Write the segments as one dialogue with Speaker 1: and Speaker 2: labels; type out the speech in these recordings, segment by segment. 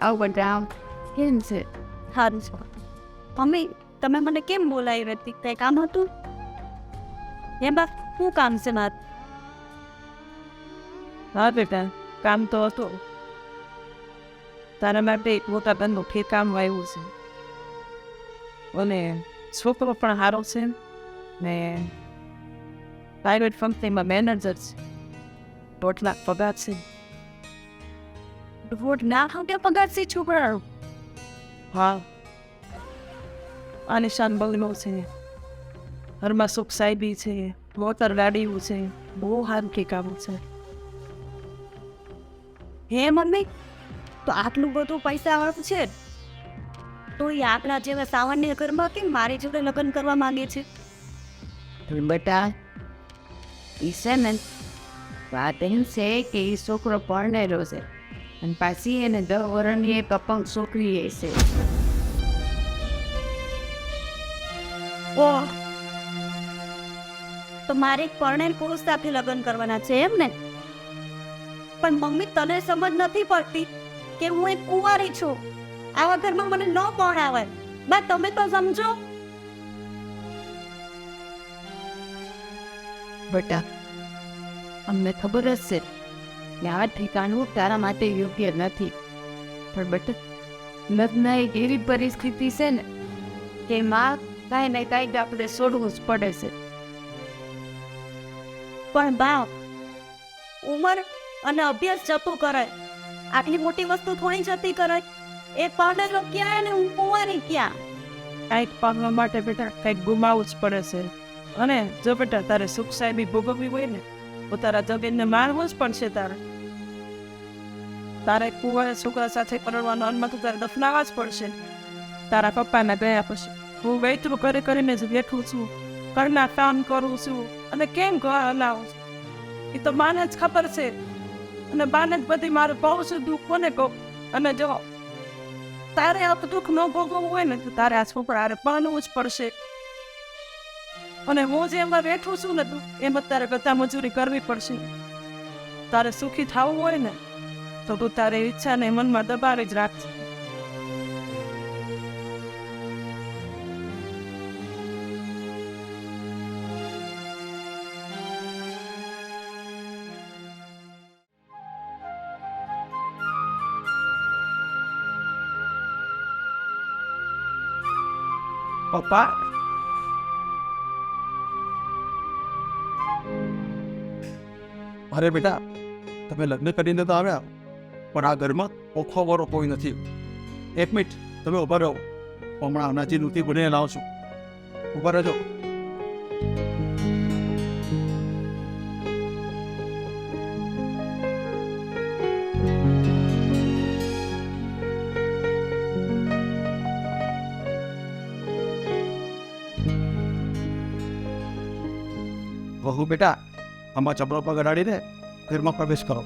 Speaker 1: આવું બધા કેમ છે
Speaker 2: સારું છે મમ્મી તમે મને કેમ બોલાવી હતી કંઈ કામ હતું એમાં શું કામ છે મારે
Speaker 3: હા બેટા કામ તો હતું તારા માટે એક મોટા ધંધો કામ આવ્યું છે અને છોકરો પણ સારો છે ને પ્રાઇવેટ કંપનીમાં મેનેજર છે દોઢ લાખ પગાર છે
Speaker 2: દોઢ લાખ રૂપિયા પગાર છે છોકરાનો
Speaker 3: હા આનિશાન બંગલો છે. ઘરમાં સુખ સાહેબી છે. મોતર ગાડીયું છે. બહુ સારું કામ છે.
Speaker 2: હે મમ્મી તો આટલું બધું પૈસા વાળું છે? તો એ આપણા જેવા સામાન્ય ઘરમાં કેમ મારી જોડે લગ્ન કરવા માંગે છે.
Speaker 1: બેટા ઈ છે ને વાત એમ છે કે એ છોકરો પરણેલો છે. અને પાછી એને દસ વરણની એક અપંગ છોકરી છે.
Speaker 2: ઓહ તો મારે પરણેલ પુરુષ સાથે લગ્ન કરવાના છે એમ ને પણ મમ્મી તને સમજ નથી પડતી કે હું એક કુંવારી છું. આવા ઘરમાં મને ન પરણાવે બા તમે તો સમજો.
Speaker 1: બટા અમને ખબર જ છે કે આ ઠેકાણું તારા માટે યોગ્ય નથી. પણ બટ લગ્ન એક એવી પરિસ્થિતિ છે ને કે માં કાંઈ ને કાંઈ આપણે છોડવું જ પડે છે.
Speaker 2: પણ બા ઉંમર અને અભ્યાસ જતું કરાય. આટલી મોટી વસ્તુ થોડી જતી કરાય. એ પરણેલો ક્યાં અને હું કુંવારી ક્યાં?
Speaker 3: કાંઈક પામવા માટે બેટા કંઈક ગુમાવવું જ પડે છે. અને જો બેટા તારે સુખ સાહેબી ભોગવવી હોય ને તારા જમીનને મારવું જ પડશે તારે. તારે કુંવારા છોકરા સાથે પરણવાનો અનમાં તારે દફનાવા જ પડશે. તારા પપ્પાના ગયા પછી હું વૈતરું કરી કરીને જ બેઠું છું. ઘરના કામ કરું છું અને કેમ ઘર હલાવું છું? એ તો માને જ ખબર છે. અને બાને જ બધી મારું બહુ છું દુઃખ કોને કહું? અને જો તારે આ દુઃખ ન ભોગવવું હોય ને તો તારે આ છોકરા પાનવું જ પડશે. અને હું જે એમાં બેઠું છું ને એમ જ તારે બધા મજૂરી કરવી પડશે. તારે સુખી થવું હોય ને, તો તું તારી ઈચ્છાને મનમાં દબાવી જ રાખજે. પપ્પા
Speaker 4: અરે બેટા, તમે લગ્ન કરીને તો આવ્યા, પણ આ ઘરમાં ઓખો વરો કોઈ નથી. એક મિનિટ, તમે ઊભા રહો. હમણાં અનાજી નૂતી બનીને લાવું છું ઊભા રહેજો. વહુ બેટા આમાં ચમરો પર અડાડીને ઘરમાં પ્રવેશ કરો.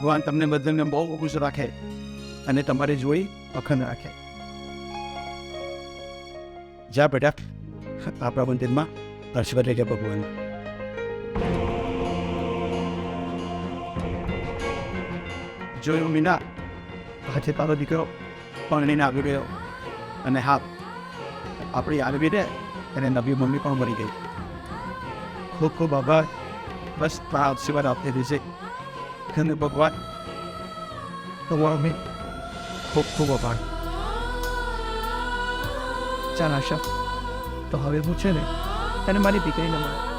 Speaker 4: ભગવાન તમને બધાને બહુ ખુશ રાખે અને તમારી જોઈ અખંડ રાખે. જા બેટા આપણા મંદિરમાં લેજે ભગવાન. જોયું મીના આજે તારો દીકરો પરણીને આવી ગયો અને હા આપણી આરવી રે એને નવી મમ્મી પણ મરી ગઈ. ખૂબ ખૂબ આભાર. બસ તારા આશીર્વાદ આપી દેજે. અને ભગવાન. તમારો મેં ખૂબ ખૂબ આભાર. ચાલ આશા. તો હવે હું છે ને તને મારી દીકરીને મળે.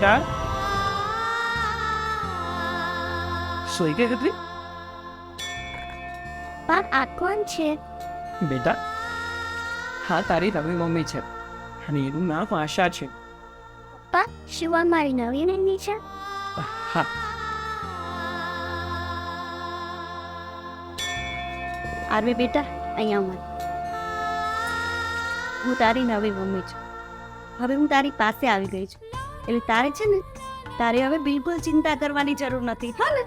Speaker 3: બેટા સોઈ ગઈ હતી
Speaker 2: બા આ કોણ છે
Speaker 3: બેટા હા તારી નવી મમ્મી છે અને એનું નામ આશા છે
Speaker 2: પપ્પા શિવા મારી નવી મમ્મી છે
Speaker 3: હા
Speaker 2: આરવી બેટા અહીંયા મત હું તારી નવી મમ્મી છું હવે હું તારી પાસે આવી ગઈ છું। એટલે તારે છે ને તારે હવે બિલકુલ ચિંતા કરવાની જરૂર નથી. હા ને?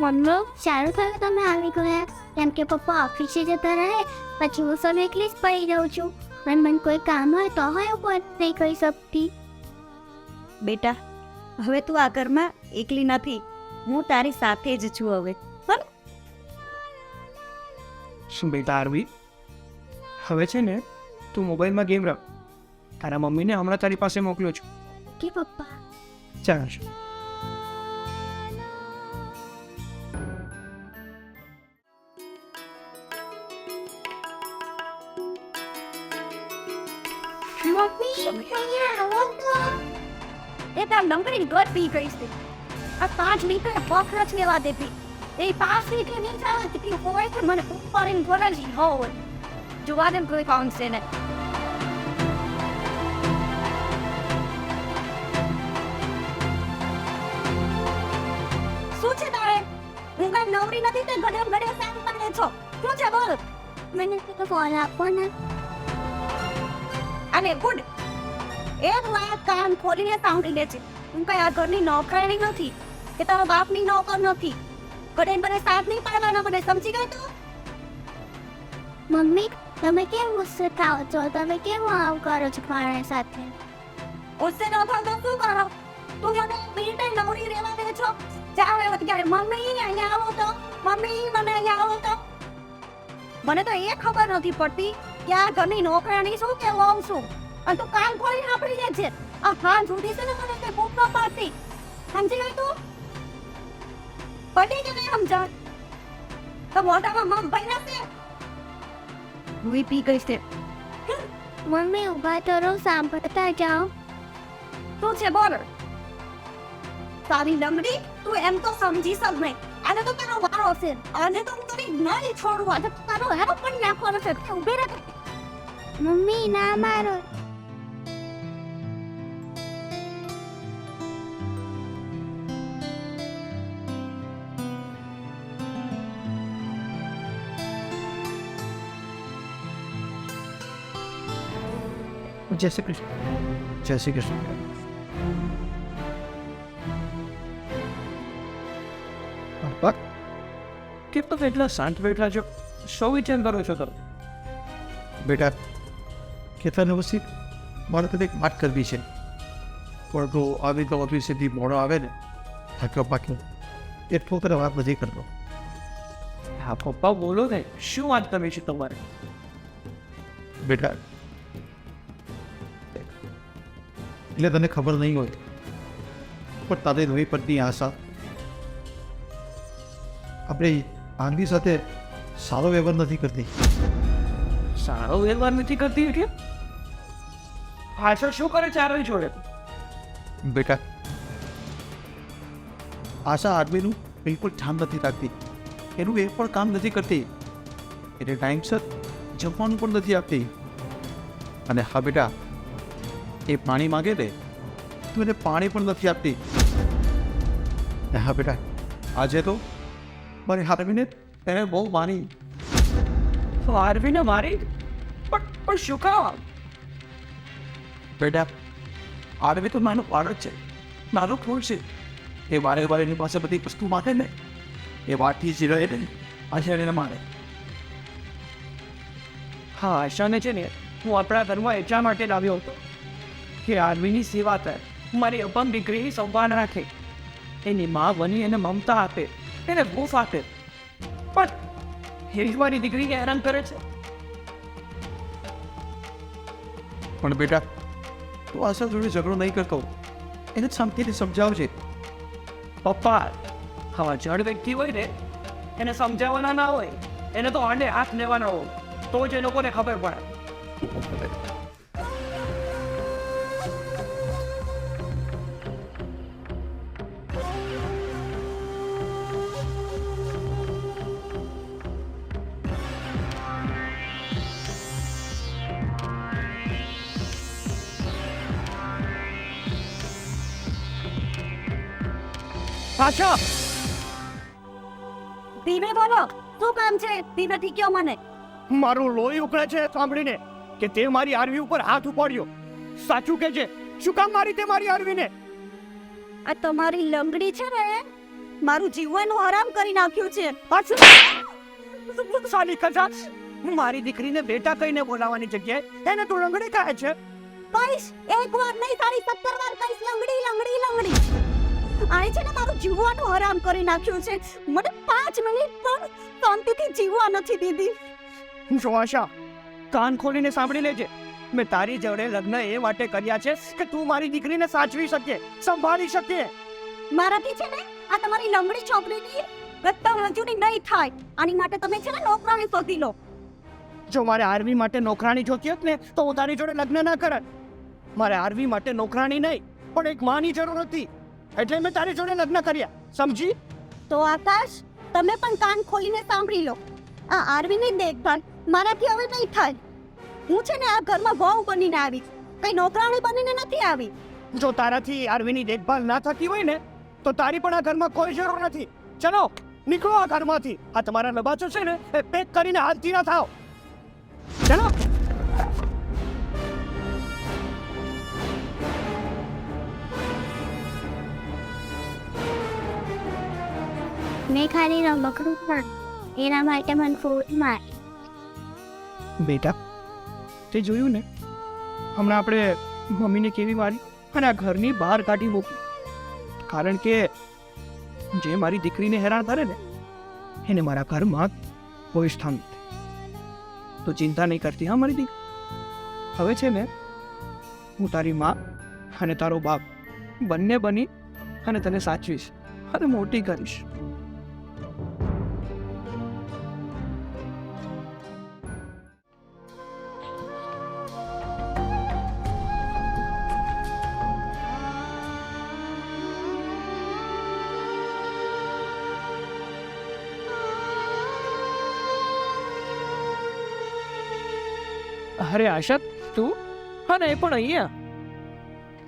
Speaker 5: મમ્મી સારું થયું તમે આવી ગયા. કેમ કે પપ્પા ઓફિસે જતા રહે પછી હું સૌ એકલી જ પડી જાઉં છું. અને મને કોઈ કામ હોય તો હોય હું પણ નહીં કહી શકતી.
Speaker 2: બેટા હવે તું આ ઘરમાં એકલી નથી. હું તારી સાથે જ છું હવે. હા
Speaker 6: શું બેટા આરવી? હવે છે ને તું મોબાઈલમાં ગેમ રમ. તારા મમ્મીને હમણાં તારી પાસે મોકલ્યો છું.
Speaker 5: કે પપ્પા?
Speaker 6: ચાલ
Speaker 2: એ તાર નંબરની ગટ પી ગઈ છે આ પાંચ લીટર બકરા લેવા દેતી એ પાંચ લીટર હોય તો મને ઉપાડીને ગોરાજી હોય. જોવા દે કોઈ કોણ છે ને. હું નથી તે ગડે ગડે સામ પાડે છો. શું છે બોલ?
Speaker 5: મને તો ફોન આપો ને
Speaker 2: અને ગુડ. એક વાર કાન ખોલીને સાંભળી લે છે હું કઈ આ ઘરની નોકરાણી નથી કે તારા બાપની નોકર નથી. ઘરે મને સાથ નહીં પાડવાનો મને સમજી ગયો તું?
Speaker 5: મમ્મી તમે કેમ ગુસ્સે થાઓ છો? તમે કેમ આવ કરો છો મારા સાથે?
Speaker 2: ગુસ્સે ન થાવ તો શું કરો? તું મને મિનિટે નવરી રહેવા દે છો. એવો ત્યારે મમ્મી અહીંયા આવો તો? મમ્મી મને અહીંયા આવો તો? મને તો એ ખબર નથી પડતી કે આ ઘરની નોકરાણી શું કે વહુ શું અને તું કાન ખોલી આપણી લે છે? આ ખાન સુધી છે ને મને કઈ ભૂખ ન પાડતી. સમજી ગઈ તું? પડી કે નહીં સમજણ તો મોટામાં મમ ભાઈ છે હું પી ગઈ છે.
Speaker 5: મમ્મી ઊભા તો રહો સાંભળતા જાઓ.
Speaker 2: શું છે બોલ? તારી લંગડી? તું એમ તો સમજી સક નહીં. આને તો તારો વારો છે આને તો હું તારી નહીં છોડું. આજે તારો હેરો પણ નાખવાનો છે. તું ઊભી રહે
Speaker 5: મમ્મી ના મારો.
Speaker 4: જય શ્રી કૃષ્ણ. જય શ્રી કૃષ્ણ.
Speaker 6: કેમ તમે એટલા શાંત બેઠા છો? શું વિચાર કરો છો તમે
Speaker 4: બેટા કેટલા નવસી મારે તને એક વાત કરવી છે. પણ તો આવી તો ઓફિસેથી મોડો આવે ને થાક્યો પાક્યો એટલો તને વાત નથી કરતો.
Speaker 6: હા પપ્પા બોલો ને શું વાત કરવી છે તમારે?
Speaker 4: બેટા એટલે તને ખબર નહીં હોય પણ તારે નવી પત્ની આશા આપણે આનવી સાથે સારો વ્યવહાર નથી કરતી.
Speaker 6: સારો વ્યવહાર નથી કરતી એટલે? પાછળ શું કરે ચારે જોડે?
Speaker 4: બેટા આશા આદમીનું બિલકુલ ધ્યાન નથી રાખતી. એનું એ પણ કામ નથી કરતી. એટલે ટાઈમસર જમવાનું પણ નથી આપતી. અને હા બેટા એ પાણી માગે ને તું એને પાણી પણ નથી આપતી. હા બેટા આજે તો મારી હારવીને તેને બહુ માની.
Speaker 6: આરવીને મારી? પણ પણ શું કામ?
Speaker 4: બેટા આરવી તો નાનું બાળક છે. મારું ફૂલ છે? એ વારે વારે એની પાસે બધી વસ્તુ માગે ને એ વાટી જ રહે ને આશા એને મારે
Speaker 6: હા આશાને છે ને હું આપણા ઘરમાં એટલા માટે લાવ્યો હતો કે આર્મીની સેવા કરે. મારી અપંગ દીકરીની સંભાળ રાખે. એની મા બની એને મમતા આપે. એને ભૂફ આપે. પણ એવી મારી દીકરીને હેરાન કરે છે.
Speaker 4: પણ બેટા તું આશા જોડે ઝઘડો નહીં કરતો એને શાંતિથી સમજાવજે.
Speaker 6: પપ્પા હા જડ વ્યક્તિ હોય ને એને સમજાવવાના ના હોય. એને તો આને હાથ લેવાના હોય. તો જ એ લોકોને ખબર પડે. પાછા!
Speaker 2: ધીમે બોલો. શું કામ છે? ધીમેથી કયો મને.
Speaker 6: મારું લોહી ઉકળે છે સાંભળીને કે તે મારી આરવી ઉપર હાથ ઉપાડ્યો. સાચું કે છે શું કામ મારી તે મારી આરવીને?
Speaker 2: આ તમારી લંગડી છે ને મારું જીવવાનું હરામ કરી નાખ્યું છે.
Speaker 6: સાલી કસા મારી દીકરીને બેટા કહીને બોલાવવાની જગ્યાએ એને તું લંગડી કહે છે?
Speaker 2: કઈશ એક વાર નહીં તારી સત્તર વાર કઈશ લંગડી લંગડી લંગડી. આણે છે ને મારું જીવવાનું હરામ કરી નાખ્યું છે. મને પાંચ મિનિટ પણ શાંતિથી જીવવા નથી દીધી.
Speaker 6: જો આશા કાન ખોલીને સાંભળી લેજે. મેં તારી જોડે લગ્ન એ માટે કર્યા છે કે તું મારી દીકરીને સાચવી શકે સંભાળી શકે?
Speaker 2: મારાથી છે ને આ તમારી લંગડી છોકરીની રત્તા હજુની નહીં થાય. આની માટે તમે છે ને નોકરાણી શોધી લો.
Speaker 6: જો મારે આર્મી માટે નોકરાણી જોતી હોત ને તો હું તારી જોડે લગ્ન ના કરત. મારે આર્મી માટે નોકરાણી નહીં પણ એક માની જરૂર હતી. એટલે મેં તારી જોડે લગ્ન કર્યા. સમજી?
Speaker 2: તો આકાશ તમે પણ કાન ખોલીને સાંભળી લો. આ આરવીની દેખભાળ મારાથી હવે નહીં થાય. હું છે ને આ ઘરમાં વહુ બનીને આવી. કઈ નોકરાણી બનીને નથી આવી.
Speaker 6: જો તારાથી આરવીની દેખભાળ ના થતી હોય ને તો તારી પણ આ ઘરમાં કોઈ જરૂર નથી. ચલો નીકળો આ ઘરમાંથી. આ તમારા લબાચો છે ને એ પેક કરીને હાલતી ના થાવ. ચલો.
Speaker 5: મેં ખાલી રમકડું પણ એના માટે મને ફોન માર.
Speaker 6: બેટા, તે જોયું ને? હમણાં આપણે મમ્મીને કેવી મારી અને આ ઘરની બહાર કાઢી મૂકી. કારણ કે જે મારી દીકરીને હેરાન કરે ને, એને મારા ઘરમાં કોઈ સ્થાન નથી. તો ચિંતા નહીં કરતી, હા, મારી દીકરી હવે છે ને, હું તારી માં અને તારો બાપ બંને બની અને તને સાચવીશ અને મોટી કરીશ. અરે આશા તું? હા ને પણ અહીંયા.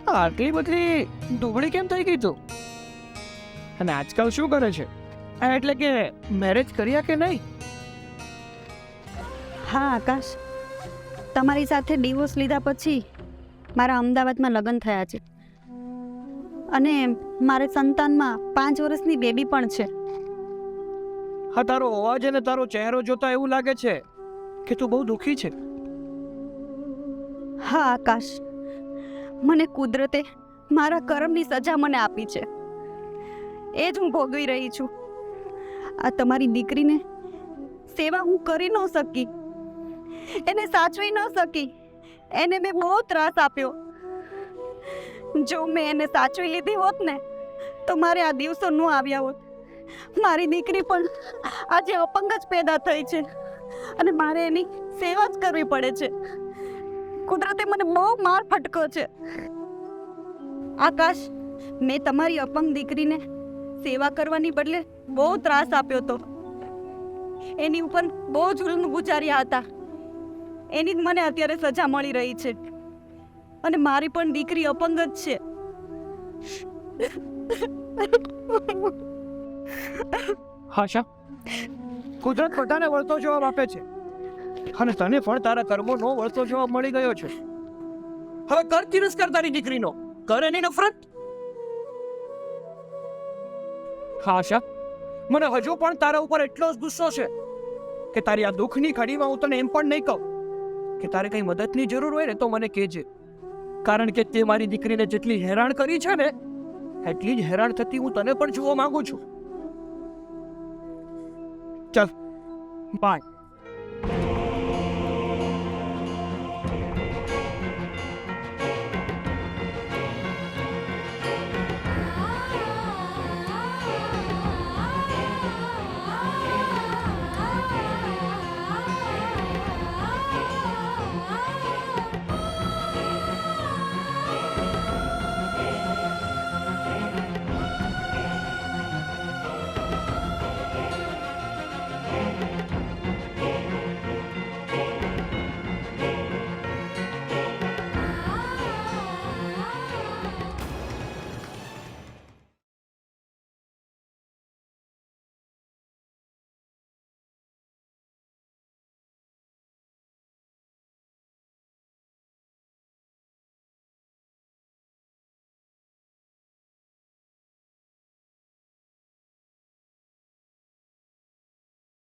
Speaker 6: આટલી બધી દુબળી કેમ થઈ ગઈ તું? અને આજકાલ શું કરે છે? એટલે કે મેરેજ કર્યા કે નહીં?
Speaker 2: હા આકાશ. તમારી સાથે ડિવોર્સ લીધા પછી મારા અમદાવાદમાં લગ્ન થયા છે. અને મારે સંતાનમાં પાંચ વર્ષની બેબી પણ છે.
Speaker 6: હા તારો અવાજ અને તારો ચહેરો જોતા એવું લાગે છે કે તું બહુ દુઃખી છે.
Speaker 2: હા, આકાશ. મને કુદરતે મારા કર્મની સજા મને આપી છે. એ જ હું ભોગવી રહી છું. આ તમારી દીકરીને સેવા હું કરી ન શકી. એને સાચવી ન શકી. એને મેં બહુ ત્રાસ આપ્યો. જો મેં એને સાચવી લીધી હોત ને, તો મારે આ દિવસો ન આવ્યા હોત. મારી દીકરી પણ આજે અપંગ જ પેદા થઈ છે. અને મારે એની સેવા જ કરવી પડે છે. કુદરતે મને બહુ માર ફટકો છે. આકાશ, મેં તમારી અપંગ દીકરીને સેવા કરવાની બદલે બહુ ત્રાસ આપ્યો હતો એની ઉપર બહુ જુલમ ગુજાર્યા હતા. એની જ મને અત્યારે સજા મળી રહી છે. અને મારી પણ દીકરી અપંગ જ છે.
Speaker 6: હાશા કુદરત પોતાને વળતો જવાબ આપે છે. અને તને પણ તારા કર્મોનો વળતો જવાબ મળી ગયો છે. હવે કર તિરસ્કાર તારી દીકરીનો. કર એની નફરત. હા આશા મને હજુ પણ તારા ઉપર એટલો જ ગુસ્સો છે કે તારી આ દુઃખની ઘડીમાં હું તને એમ પણ નહીં કહું કે તારે કઈ મદદની જરૂર હોય ને તો મને કહેજે. કારણ કે તે મારી દીકરીને જેટલી હેરાન કરી છે ને, એટલી જ હેરાન થતી હું તને પણ જોવા માંગુ છું. ચાલ. બાય